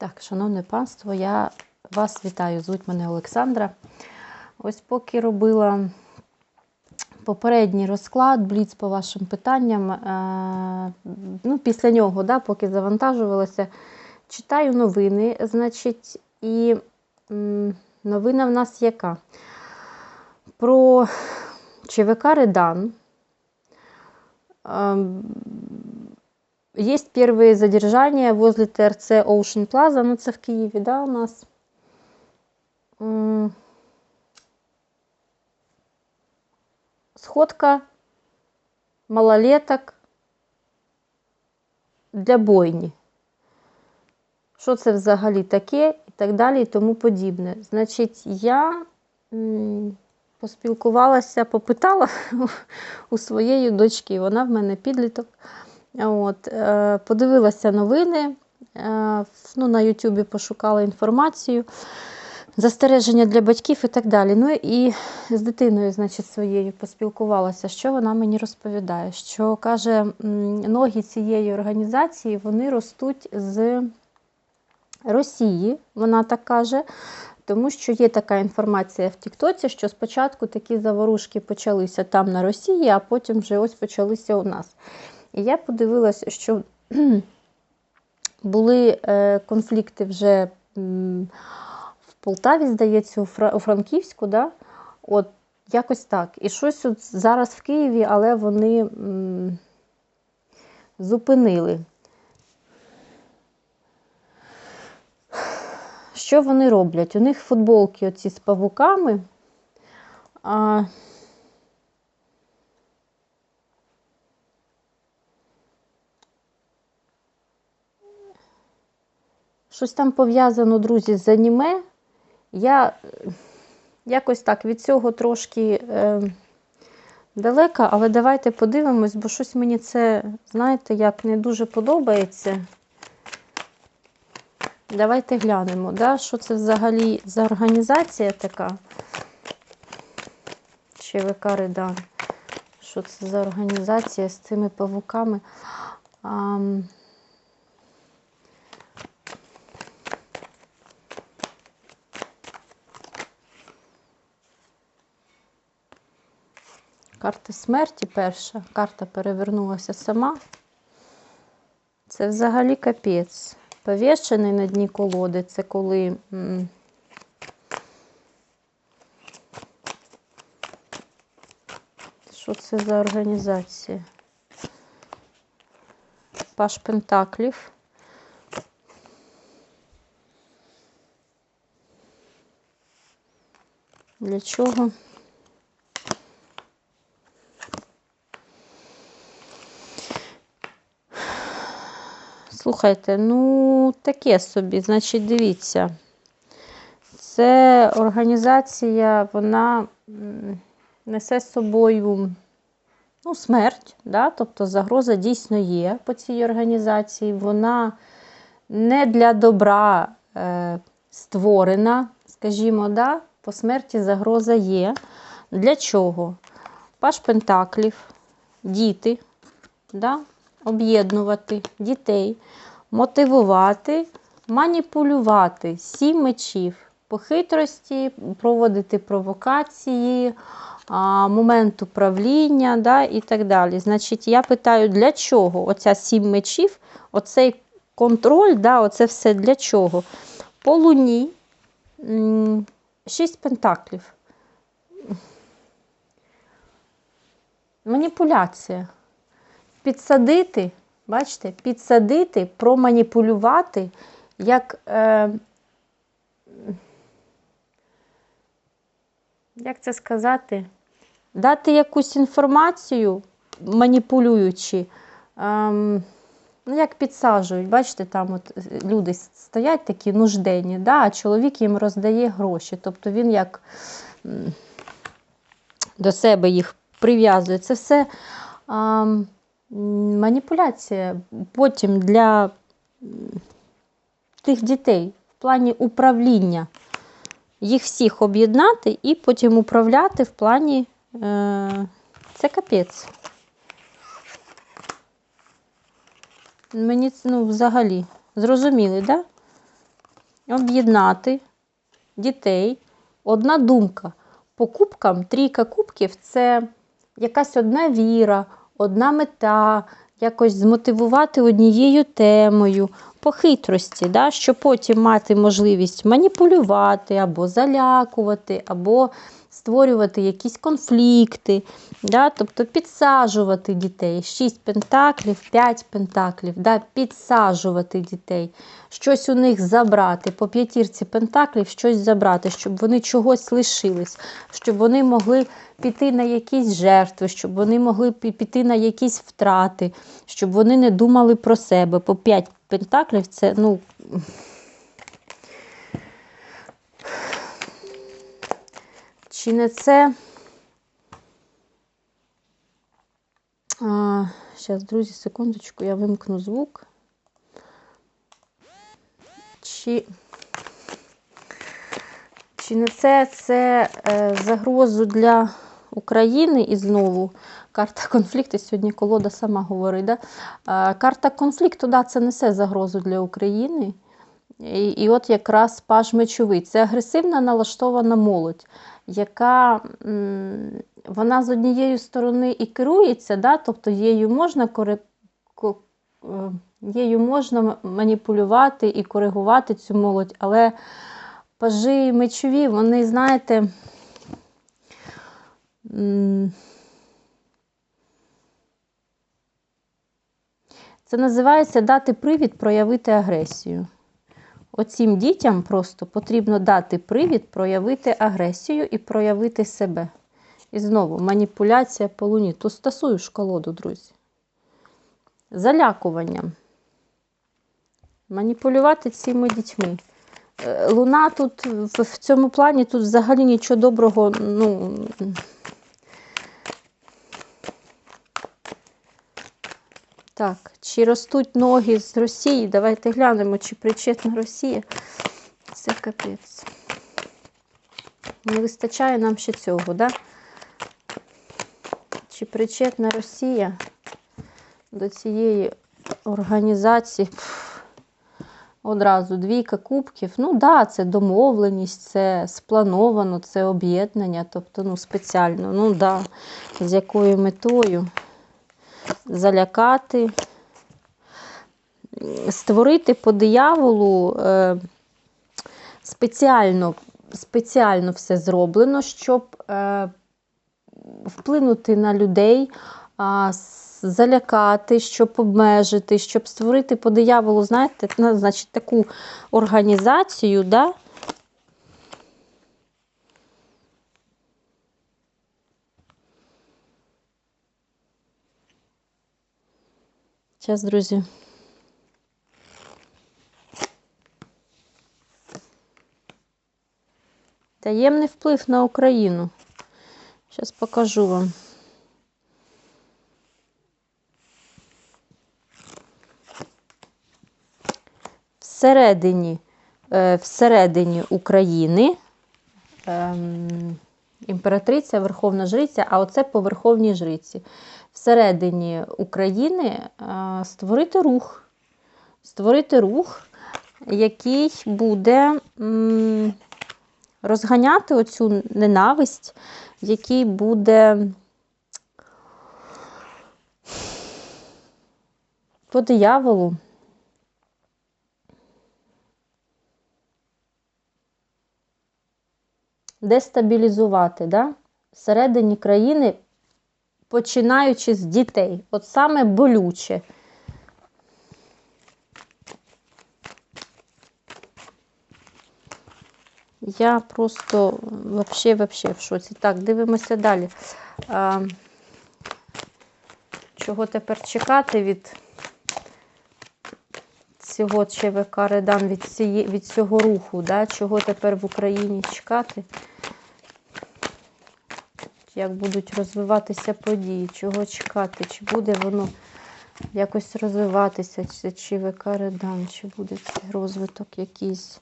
Так, шановне панство, я вас вітаю. Звуть мене Олександра. Ось поки робила попередній розклад, бліц по вашим питанням. е, Ну, після нього, да, поки завантажувалася, читаю новини. Значить, і новина в нас яка? Про ЧВК Редан. Есть первые задержания возле ТРЦ Ocean Plaza, ну це в Києві, да, у нас. Сходка малолеток для бойні. Що це взагалі таке і так далі і тому подібне. Значить, я поспілкувалася, попитала у своєї дочки, вона в мене підліток. От, е, подивилася новини, е, ну, на Ютубі пошукала інформацію, застереження для батьків і так далі. Ну і з дитиною, значить, своєю поспілкувалася, що вона мені розповідає, що каже, ноги цієї організації вони ростуть з Росії, вона так каже. Тому що є така інформація в Тіктоці, що спочатку такі заворушки почалися там на Росії, а потім вже ось почалися у нас. І я подивилася, що були е, конфлікти вже в Полтаві, здається, у, Фра- у Франківську, да? от якось так. І щось от зараз в Києві, але вони зупинили. Що вони роблять? У них футболки оці з павуками. А, щось там пов'язано, друзі, з аніме. Я е, якось так від цього трошки е, далека, але давайте подивимось, бо щось мені це, знаєте, як не дуже подобається. Давайте глянемо, да? що це взагалі за організація така. ЧВК Редан. Що це за організація з цими павуками? Ам, Карта смерті перша. Карта перевернулася сама. Це взагалі капець. Повішений на дні колоди. Це коли. Що це за організація? Паш Пентаклів. Для чого? Слухайте, ну таке собі, значить, дивіться. Це організація, вона несе з собою ну, смерть, да? тобто загроза дійсно є по цій організації. Вона не для добра е, створена, скажімо, да? по смерті загроза є. Для чого? Паш Пентаклів, діти, да? об'єднувати дітей, мотивувати, маніпулювати, сім мечів, по хитрості, проводити провокації, момент управління да, і так далі. Значить, я питаю, для чого оця сім мечів, оцей контроль, да, оце все для чого? По луні шість пентаклів. Маніпуляція підсадити, бачите, підсадити, проманіпулювати, як, е, як це сказати, дати якусь інформацію, маніпулюючи, ну, як підсаджують, бачите, там от люди стоять такі нужденні, да, а чоловік їм роздає гроші. Тобто він як до себе їх прив'язує. Це все. м, маніпуляція потім для тих дітей в плані управління. Їх всіх об'єднати і потім управляти в плані. Е, це капець. Мені ну, взагалі. Зрозуміли? Да? об'єднати дітей. Одна думка. По кубкам, трійка кубків це якась одна віра, одна мета, якось змотивувати однією темою, по хитрості, да, щоб потім мати можливість маніпулювати, або залякувати, або створювати якісь конфлікти, да, тобто підсаджувати дітей. 6 пентаклів, 5 пентаклів, да, підсаджувати дітей, щось у них забрати, по п'ятірці пентаклів щось забрати, щоб вони чогось лишились, щоб вони могли піти на якісь жертви, щоб вони могли піти на якісь втрати, щоб вони не думали про себе. По 5 пентаклів це, ну. Чи не це? А, зараз, друзі, секундочку, я вимкну звук. Чи, чи не це, це е, загрозу для України і знову карта конфлікту, сьогодні колода сама говорить. Да? А, карта конфлікту, да, це несе загрозу для України. І, і от якраз паж мечовий. Це агресивна налаштована молодь, яка вона з однієї сторони і керується, да? тобто її можна кори... ко- е, її можна маніпулювати і коригувати цю молодь, але пажі мечові, вони, знаєте, це називається дати привід проявити агресію. Оцім дітям просто потрібно дати привід проявити агресію і проявити себе. І знову маніпуляція по луні. Тут стасую ж колоду, друзі. Залякуванням. Маніпулювати цими дітьми. Е, Луна тут в цьому плані тут взагалі нічого доброго. ну, Так, чи ростуть ноги з Росії? Давайте глянемо, чи причетна Росія. Це капець. Не вистачає нам ще цього, да? Чи причетна Росія до цієї організації? Одразу двійка кубків. Ну, да, це домовленість, це сплановано, це об'єднання, тобто, ну, спеціально, ну да, з якою метою залякати, створити по дияволу е, спеціально, спеціально все зроблено, щоб е, вплинути на людей, с- залякати, щоб обмежити, щоб створити по дияволу, знаєте, значить, таку організацію, да? Зараз, друзі. Таємний вплив на Україну. Зараз покажу вам. Всередині, е, всередині України ем, імператриця, Верховна Жриця, а оце по Верховній Жриці. Всередині України е, створити рух. Створити рух, який буде розганяти оцю ненависть, який буде по дияволу. Дестабілізувати, да? всередині країни, починаючи з дітей. От саме болюче. Я просто вообще, вообще в шоці. Так, дивимося далі. А, чого тепер чекати від цього ЧВК Редан, від, ціє, від цього руху? Да? Чого тепер в Україні чекати? Як будуть розвиватися події, чого чекати? Чи буде воно якось розвиватися, чи ЧВК Редан, чи буде розвиток якийсь?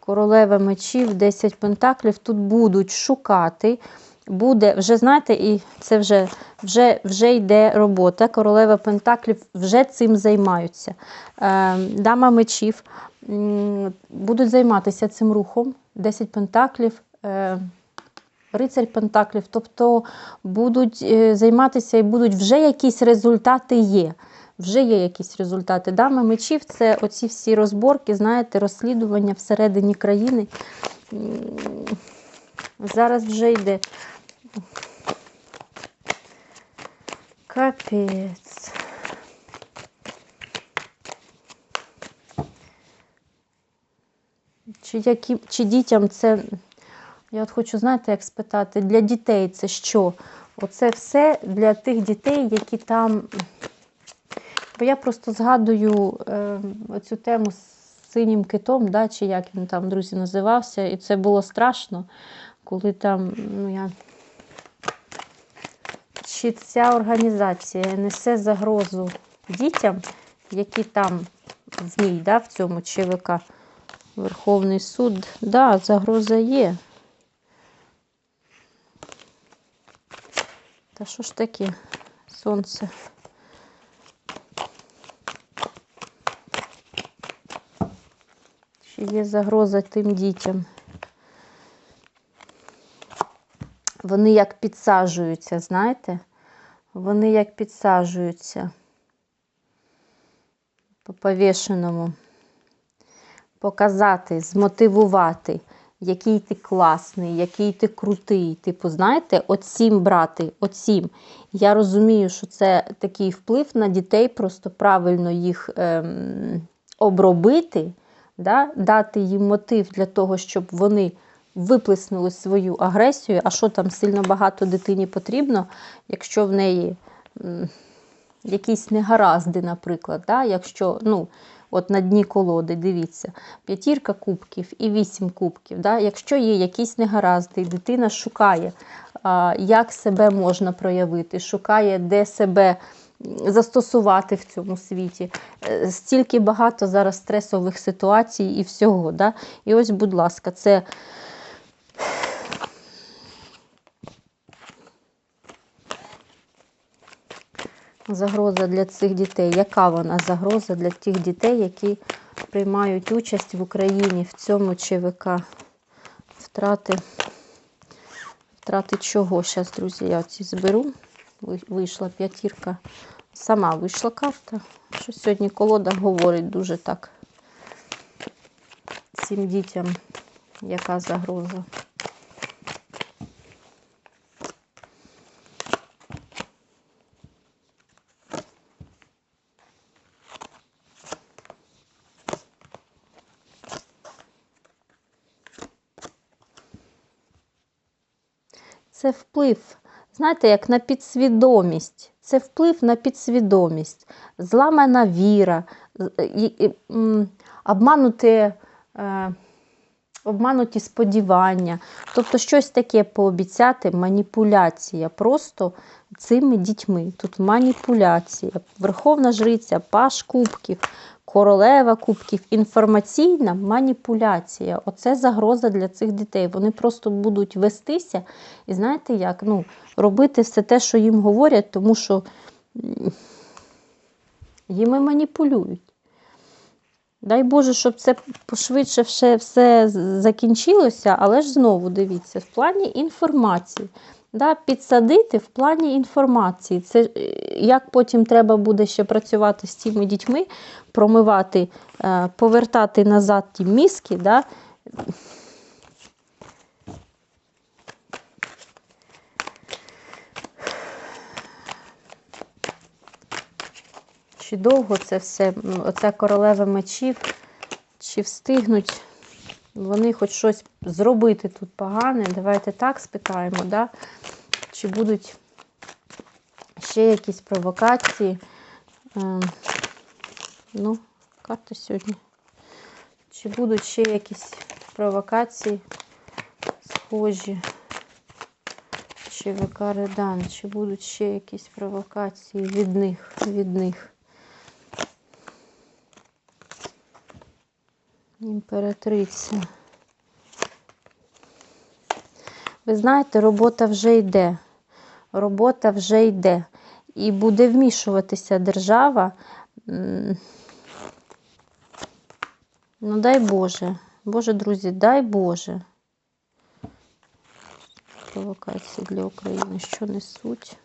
Королева мечів, 10 пентаклів. Тут будуть шукати, буде, вже знаєте, і це вже, вже, вже йде робота. Королева Пентаклів вже цим займаються. Е, Дама мечів будуть займатися цим рухом. 10 пентаклів. Е, Рицарь Пентаклів, тобто будуть е, займатися і будуть вже якісь результати є. Вже є якісь результати. Дами мечів це оці всі розборки, знаєте, розслідування всередині країни. Зараз вже йде. Капець. Чи, які, чи дітям це. Я от хочу, знаєте, як спитати, для дітей це що? Оце все для тих дітей, які там. Бо я просто згадую е, оцю тему з синім китом, да, чи як він там, друзі, називався, і це було страшно, коли там, ну я. Чи ця організація несе загрозу дітям, які там в ній, да, в цьому ЧВК Верховний суд, да, загроза є. Та що ж таке сонце? Чи є загроза тим дітям? Вони як підсаджуються, знаєте? Вони як підсаджуються по повішеному. Показати, змотивувати, який ти класний, який ти крутий. Типу, знаєте, оцім брати, оцім. Я розумію, що це такий вплив на дітей, просто правильно їх ем, обробити, да? дати їм мотив для того, щоб вони виплеснули свою агресію. А що там сильно багато дитині потрібно, якщо в неї м, якісь негаразди, наприклад, да? якщо, ну, от на дні колоди, дивіться, п'ятірка кубків і вісім кубків. Да? Якщо є якісь негаразди, дитина шукає, як себе можна проявити, шукає, де себе застосувати в цьому світі. Е, Стільки багато зараз стресових ситуацій і всього. Да? І ось, будь ласка, це. Загроза для цих дітей. Яка вона загроза для тих дітей, які приймають участь в Україні в цьому ЧВК? Втрати. Втрати чого? Зараз, друзі, я ці зберу. Вийшла п'ятірка. Сама вийшла карта. Що сьогодні колода говорить дуже так. Цим дітям, яка загроза. Це вплив, знаєте, як на підсвідомість. Це вплив на підсвідомість, зламана віра, м, обмануте, е, обмануті сподівання. Тобто щось таке пообіцяти, маніпуляція просто цими дітьми. Тут маніпуляція, верховна жриця, паш кубків, королева кубків, інформаційна маніпуляція. Оце загроза для цих дітей. Вони просто будуть вестися і знаєте як? Ну, робити все те, що їм говорять, тому що їми маніпулюють. Дай Боже, щоб це пошвидше все, все закінчилося, але ж знову дивіться, в плані інформації. Да, підсадити в плані інформації. Це е, як потім треба буде ще працювати з цими дітьми, промивати, е, повертати назад ті мізки. Да? Чи довго це все, м, оця королева мечів, чи встигнуть вони хоч щось зробити тут погане? Давайте так спитаємо, да? Чи будуть ще якісь провокації. Ем, ну, карта сьогодні. Чи будуть ще якісь провокації схожі? Чи ВК Редан, чи будуть ще якісь провокації від них, від них? Імператриця. Ви знаєте, робота вже йде. Робота вже йде. І буде вмішуватися держава. Ну, дай Боже. Боже, друзі, дай Боже. Провокації для України, що несуть.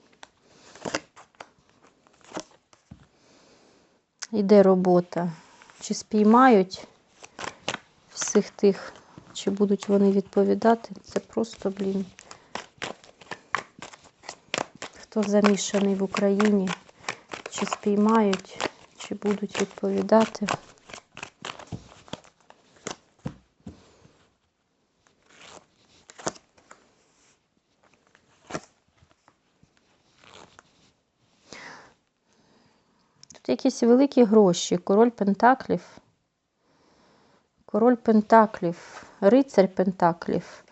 Іде робота. Чи спіймають всіх тих, чи будуть вони відповідати? Це просто, блін. Хто замішаний в Україні, чи спіймають, чи будуть відповідати. Тут якісь великі гроші. Король Пентаклів. Король Пентаклів, рицарь Пентаклів,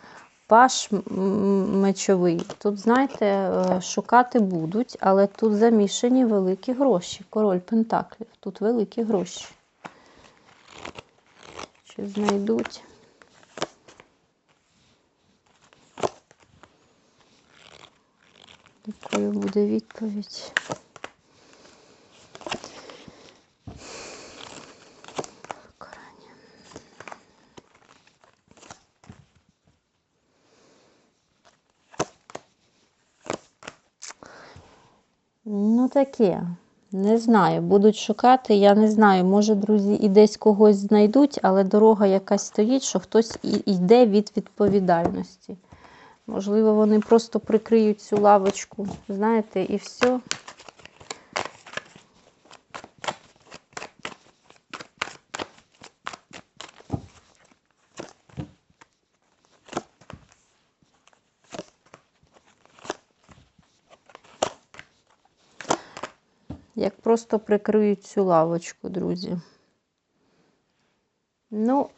паш мечовий. Тут, знаєте, е, шукати будуть, але тут замішані великі гроші. Король Пентаклів. Тут великі гроші. Чи знайдуть? Якою буде відповідь? Покарання. Ну, таке. Не знаю, будуть шукати, я не знаю. Може, друзі, і десь когось знайдуть, але дорога якась стоїть, що хтось йде від відповідальності. Можливо, вони просто прикриють цю лавочку, знаєте, і все. Просто прикриють цю лавочку, друзі. Ну,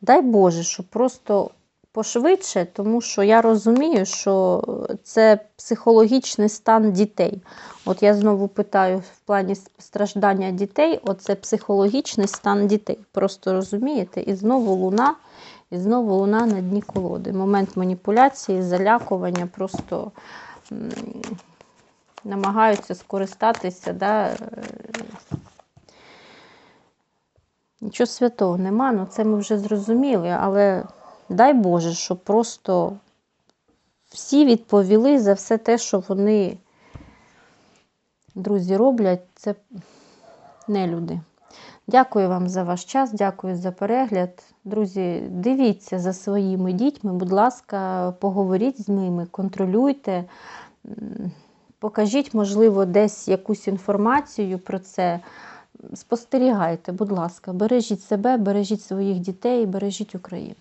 дай Боже, щоб просто пошвидше, тому що я розумію, що це психологічний стан дітей. От я знову питаю в плані страждання дітей, оце психологічний стан дітей. Просто розумієте, і знову луна, і знову луна на дні колоди. Момент маніпуляції, залякування, просто намагаються скористатися. Да, е, Нічого святого нема, ну це ми вже зрозуміли, але дай Боже, щоб просто всі відповіли за все те, що вони, друзі, роблять. Це не люди. Дякую вам за ваш час, дякую за перегляд. Друзі, дивіться за своїми дітьми, будь ласка, поговоріть з ними, контролюйте, покажіть, можливо, десь якусь інформацію про це. Спостерігайте, будь ласка, бережіть себе, бережіть своїх дітей, бережіть Україну.